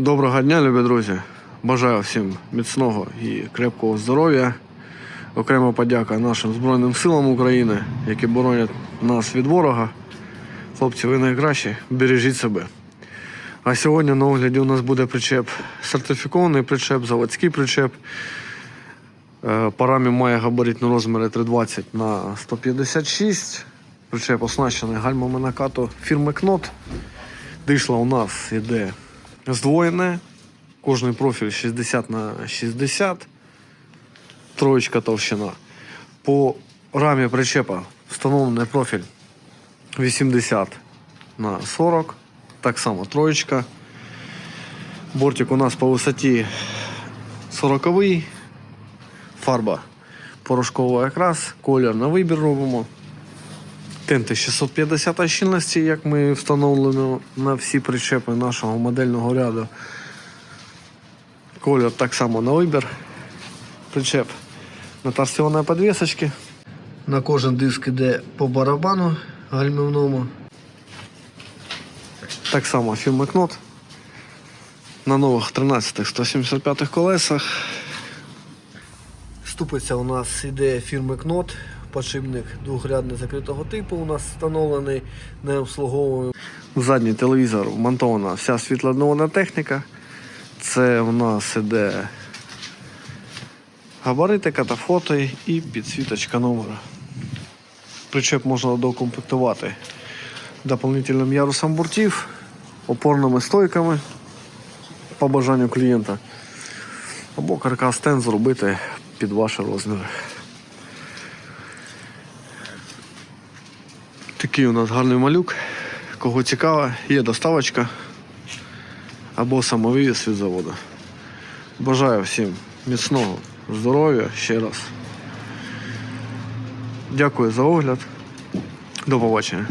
Доброго дня, любі друзі. Бажаю всім міцного і крепкого здоров'я. Окрема подяка нашим Збройним силам України, які боронять нас від ворога. Хлопці, ви найкращі, бережіть себе. А сьогодні на огляді у нас буде причеп сертифікований причеп, заводський причеп. Е, По рамі має габаритні розміри 320 на 156. Причеп оснащений гальмами накату фірми Кнот. Дишло у нас іде здвоєне. Кожний профіль 60 на 60. Троєчка товщина. По рамі причепа встановлений профіль 80 на 40. Так само троєчка. Бортик у нас по висоті 40 Фарба порошкова якраз, колір на вибір робимо. Тенти 650 щільності, як ми встановлено на всі причепи нашого модельного ряду. Колір так само на вибір. Причеп на торсіонної підвісочки. На кожен диск іде по барабану гальмівному. Так само фірми Кнот. На нових 13 175 колесах. Ступиця у нас іде фірми Кнот. Подшипник двохрядний закритого типу у нас встановлений, не обслуговуємо. Задній телевізор вмонтована вся світлоднована техніка. Це у нас іде габарити, катафото і підсвіточка номера. Причеп можна докомплектувати дополнительним ярусом бортів, опорними стойками по бажанню клієнта. Або каркас стенд зробити під ваші розміри. Такий у нас гарний малюк. Кого цікаво, є доставочка або самовивіз від заводу. Бажаю всім міцного здоров'я ще раз. Дякую за огляд. До побачення.